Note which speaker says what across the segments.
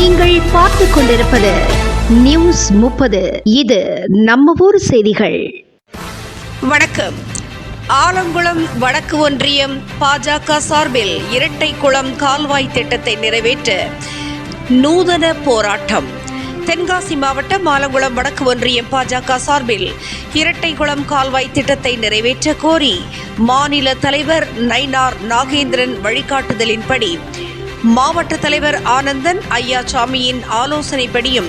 Speaker 1: நீங்கள் பார்த்து கொண்டிருப்பது நியூஸ் முப்பது. இது நம்ம ஊர் செய்திகள்.
Speaker 2: வணக்கம். ஆலங்குளம் வடக்கு ஒன்றியம் பாஜக சார்பில் இரட்டைக்குளம் கால்வாய் திட்டத்தை நிறைவேற்ற நூதன போராட்டம். தென்காசி மாவட்டம் ஆலங்குளம் வடக்கு ஒன்றியம் பாஜக சார்பில் இரட்டைக்குளம் கால்வாய் திட்டத்தை நிறைவேற்ற கோரி மாநில தலைவர் நைனார் நாகேந்திரன் வழிகாட்டுதலின்படி மாவட்ட தலைவர் ஆனந்தன் ஐயாசாமியின் ஆலோசனைப்படியும்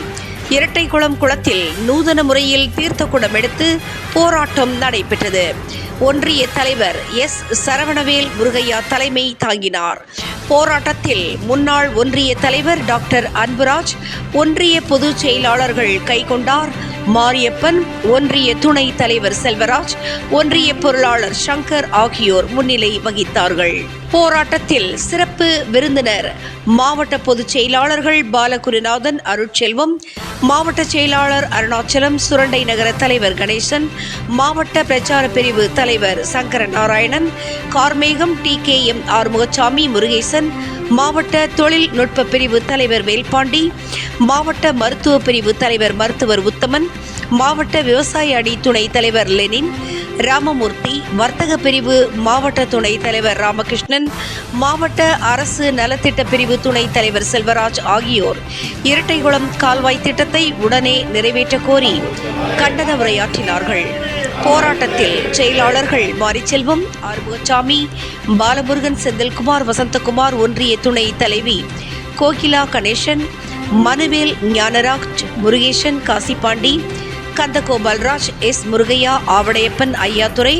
Speaker 2: இரட்டைக்குளம் குளத்தில் நூதன முறையில் தீர்த்த குடம் எடுத்து போராட்டம் நடைபெற்றது. ஒன்றிய தலைவர் எஸ். சரவணவேல் முருகையா தலைமை தாங்கினார். போராட்டத்தில் முன்னாள் ஒன்றிய தலைவர் டாக்டர் அன்புராஜ் ஒன்றிய பொதுச் செயலாளர்கள் கைகொண்டார் மாரியப்பன் ஒன்றிய துணை தலைவர் செல்வராஜ் ஒன்றிய பொருளாளர் சங்கர் ஆகியோர் முன்னிலை வகித்தார்கள். போராட்டத்தில் சிறப்பு விருந்தினர். மாவட்ட பொதுச் செயலாளர்கள் பாலகுருநாதன் அருட்செல்வம். மாவட்ட செயலாளர் அருணாச்சலம் சுரண்டை நகர தலைவர் கணேசன். மாவட்ட பிரச்சார பிரிவு தலைவர் Shankara Narayanan Karmegam T K M Arumugasamy Murugesan. மாவட்ட தொழில்நுட்ப பிரிவு தலைவர் வேல்பாண்டி. மாவட்ட மருத்துவ பிரிவு தலைவர் மருத்துவர் உத்தமன். மாவட்ட விவசாய அணி துணைத் தலைவர் லெனின். ராமமூர்த்தி வர்த்தக பிரிவு மாவட்ட துணை தலைவர் ராமகிருஷ்ணன் மாவட்ட அரசு நலத்திட்ட பிரிவு துணைத் தலைவர் செல்வராஜ் ஆகியோர். இரட்டைகுளம் கால்வாய் திட்டத்தை உடனே நிறைவேற்ற கோரி கண்டன உரையாற்றினார்கள். போராட்டத்தில் செயலாளர்கள் மாரிச்செல்வம் ஆறுமுகசாமி பாலமுருகன் செந்தில்குமார் வசந்தகுமார் ஒன்றிய துணை தலைவி கோகிலா கணேசன் மனுவேல் ஞானராஜ் முருகேசன் காசிபாண்டி கந்தகோபால்ராஜ் எஸ் முருகையா ஆவடையப்பன் ஐயாத்துறை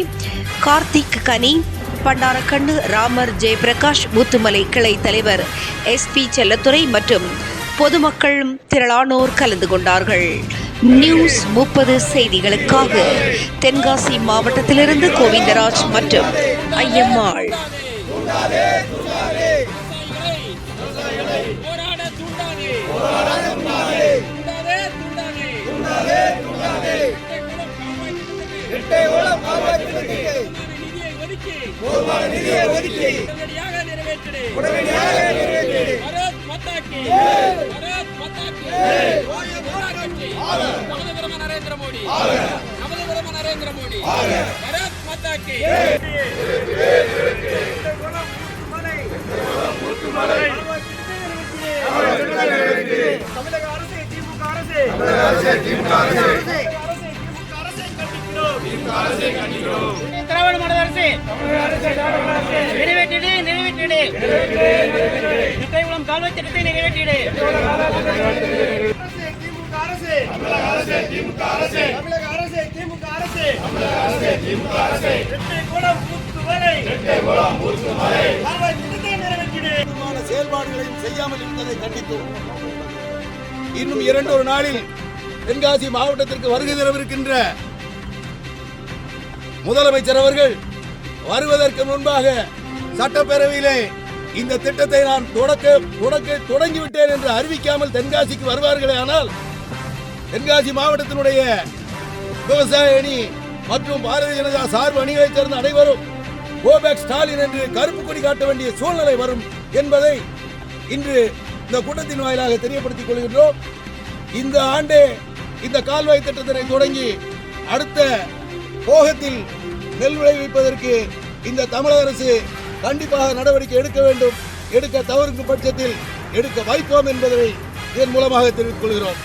Speaker 2: கார்த்திக் கனி பண்டாரக்கண்ணு ராமர் ஜெயபிரகாஷ் ஊத்துமலை கிளை தலைவர் எஸ் பி செல்லத்துறை மற்றும் பொதுமக்கள் திரளானோர் கலந்து கொண்டார்கள். நியூஸ் முப்பது செய்திகளுக்காக தென்காசி மாவட்டத்திலிருந்து கோவிந்தராஜ் மற்றும் ஐயம்மாள்.
Speaker 3: நரேந்திர மோடி நரேந்திர மோடி பாரத் மாதா கி தமிழக அரசு திமுக அரசு. தமிழக அரசு திமுக அரசு.
Speaker 4: திராவிட மாடல் அரசு. நிறைவேற்றிடு நிறைவேற்றிடு. இரட்டைகுளம் கால்வாய் திட்டத்தை நிறைவேற்றிடு.
Speaker 3: திமுக அரசு திமுக அரசு தமிழக அரசு திமுக அரசு தமிழக அரசு திமுக அரசு வரை வரை கால்வாய் திட்டத்தை நிறைவேற்றிடு
Speaker 5: செயல்பாடுகளையும் செய்யாமல் இருந்ததை கண்டித்தோம். இன்னும் இரண்டொரு நாளில் தென்காசி மாவட்டத்திற்கு வருகை தரவிருக்கின்ற முதலமைச்சர் அவர்கள் வருவதற்கு முன்பாக சட்டப்பேரவையிலே இந்த திட்டத்தை நான் தொடக்க தொடக்க தொடங்கிவிட்டேன் என்று அறிவிக்காமல் தென்காசிக்கு வருவார்களே ஆனால் தென்காசி மாவட்டத்தினுடைய விவசாய அணி மற்றும் பாரதிய ஜனதா சார்பு அணிகளைச் சேர்ந்த அனைவரும் கோபேக் ஸ்டாலின் என்று கருப்பு கொடி காட்ட வேண்டிய சூழ்நிலை வரும் என்பதை இன்று இந்த கூட்டத்தின் வாயிலாக தெரியப்படுத்திக் கொள்கின்றோம். இந்த ஆண்டே இந்த கால்வாய் திட்டத்தினை தொடங்கி அடுத்த போகத்தில் நெல் விளைவிப்பதற்கு இந்த தமிழக அரசு கண்டிப்பாக நடவடிக்கை எடுக்க வேண்டும். எடுக்க தவறுக்கும் பட்சத்தில் எடுக்க வைப்போம் என்பதை இதன் மூலமாக தெரிவித்துக் கொள்கிறோம்.